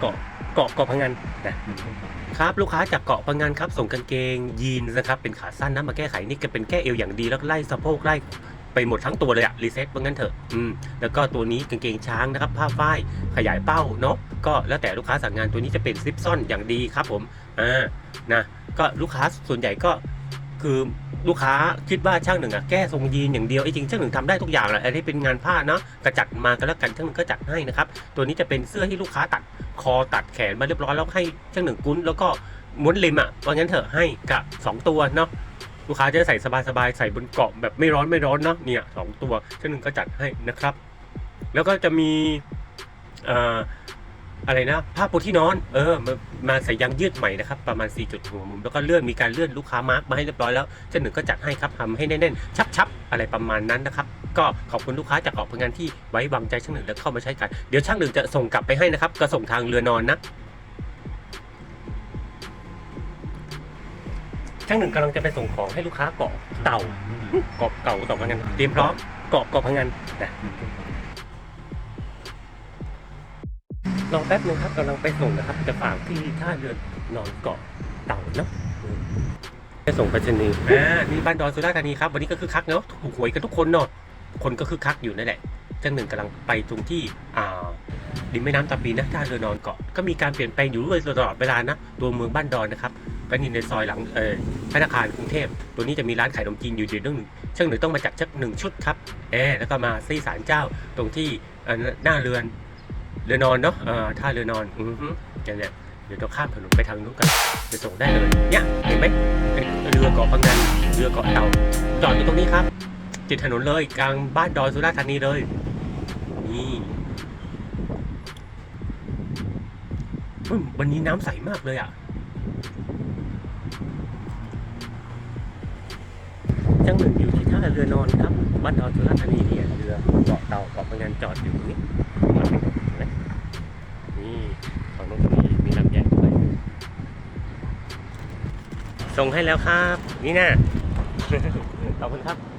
เกาะเกาะเกาะพังงานนะครับลูกค้าจากเกาะพังงานครับ ส่งกางเกงยีนนะครับเป็นขาสั้นนะมาแก้ไขนี่ก็เป็นแก้เอวอย่างดีแล้วไล่สะโพกไล่ไปหมดทั้งตัวเลยอะรีเซ็ตว่างั้นเถอะอืมแล้วก็ตัวนี้กางเกงช้างนะครับ ผ้าฝ้ายขยายเป้าเนาะก็แล้วแต่ลูกค้าสั่งงานตัวนี้จะเป็นซิปซ่อนอย่างดีครับผมอ่านะก็ลูกค้าส่วนใหญ่ก็ คือลูกค้าคิดว่าช่างหนึ่งอะแก้ทรงยีนอย่างเดียวไอ้จริงช่างหนึ่งทำได้ทุกอย่างแหละไอ้ที่เป็นงานผ้าเนาะกระจัดมากันแล้วกันช่างหนึ่งก็จัดให้นะครับตัวนี้จะเป็นเสื้อที่ลูกค้าตัดคอตัดแขนมาเรียบร้อยแล้วให้ช่างหนึ่งกุ้นแล้วก็ม้วนริมอะว่างั้นเถอะให้กับสองตัวเนาะลูกค้าจะใส่สบายๆใส่บนเกาะแบบไม่ร้อนไม่ร้อนเนาะเนี่ยสองตัวช่างหนึ่งก็จัดให้นะครับ แล้วก็จะมีอ่อ อะไรนะผ้าปูที่นอน เออมามาใส่ยางยืดใหม่นะครับ ประมาณ 4 จุดหัวมุมแล้วก็เลื่อนมีการเลื่อนลูกค้ามาร์กมาให้เรียบร้อยแล้วช่างหนึ่งก็จัดให้ครับทำให้แน่นๆชับๆ อะไรประมาณนั้นนะครับก็ขอบคุณลูกค้าจากเกาะพังงานที่ไว้วางใจช่างหนึ่งแล้วเข้ามาใช้กันเดี๋ยวช่างหนึ่งจะส่งกลับไปให้นะครับก็ส่งทางเรือนอนนะช่างหนึ่งกำลังจะไปส่งของให้ลูกค้าเกาะเต่าเกาะเก่าเกาะพังงานเตรียมพร้อมเกาะเกาะพังงานนะ รอแป๊บนึงครับกำลังไปส่งนะครับจะฝากที่ท่าเรือนอนเกาะเต่าเนาะไปส่งไปรษณีอ่านี่บ้านดอนสุราษฎร์ธานีครับวันนี้ก็คือคักเนาะถูกหวยกันทุกคนเนาะคนก็คือคักอยู่นั่นแหละจังหนึ่งกำลังไปตรงที่อ่าริมแม่น้ำตาปีนะท่าเรือนอนเกาะก็มีการเปลี่ยนแปลงอยู่เรื่อยตลอดเวลานะตัวเมืองบ้านดอนนะครับก็นี่ในซอยหลังเออธนาคารกรุงเทพ ตัวนี้จะมีร้านขายขนมจีนอยู่เดือนนึงช่างหนึ่งต้องมาจัดชักหนึ่งชุดครับเออแล้วก็มาซี่ศาลเจ้าตรงที่อ่อหน้าเรือน เรือนอนเนาะอ่อท่าเรือนอนอือฮึอย่างเนี้ยเดี๋ยวเราข้ามถนนไปทางนู้นกันจะส่งได้เลยเนี่ยเห็นไหมเรือเกาะพังงานเรือเกาะเต่าจอดอยู่ตรงนี้ครับ ติดถนนเลยกลางบ้านดอยสุราษฎร์ธานีเลยนี่วันนี้น้ำใสมากเลยอะจังหนึ่งอยู่ที่ท่าเรือนอนครับบ้านดอยสุราษฎร์ธานีเนี่ยเรือเกาะเต่าเกาะพังงานจอดอยู่ตรงนี้จอดอยู่ตรงนี้เห็นไหมนี่ฝั่งโน้นก็มีมีลำใหญ่ด้วย ส่งให้แล้วครับ นี่นะขอบคุณครับ